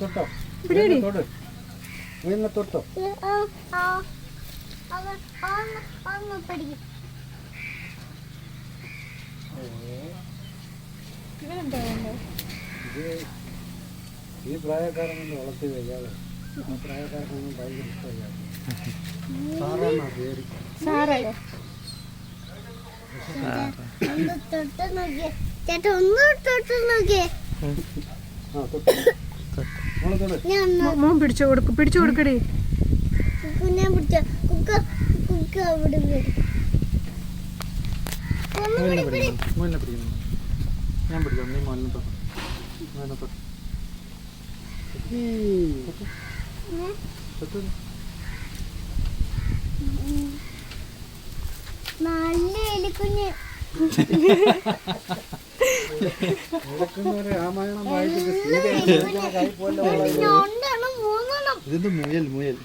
തൊട്ടോ. തൊട്ടോ. ഈ പ്രായക്കാരൻ കൊണ്ട് വളർത്തി വയ്യാതെ. ആ പ്രായക്കാർക്കൊന്നും ഭയങ്കര ഇഷ്ടമില്ല സാറാണ് പേര്. സാറയോ ചേട്ടാ ഒന്ന് തൊട്ട് നോക്കിയേ. മോൻ പിടിച്ചു കൊടുക്കും പിടിച്ചു കൊടുക്കടി. കുഞ്ഞെ പിടിച്ച. കുക്ക കുക്ക അവിടെ ഞാൻ പിടിക്കാം നീ മോനെ തൊട്ട് മോനെ തൊട്ടോ. നല്ല എലിക്കുഞ്ഞ്. രാമായണം ഇത് മുയൽ മുയൽ.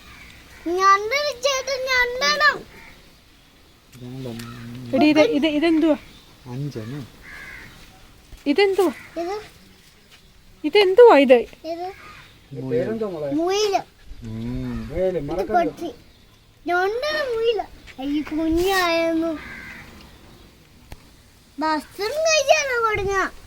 ഇതെന്തുവാ? അഞ്ചെണ്ണം. ഇതെന്തുവാ? ഇത് ഇതെന്തുവാ കുഞ്ഞായിരുന്നു. ഭക്ഷണം കഴിച്ചാണോ കൊടുങ്ങ.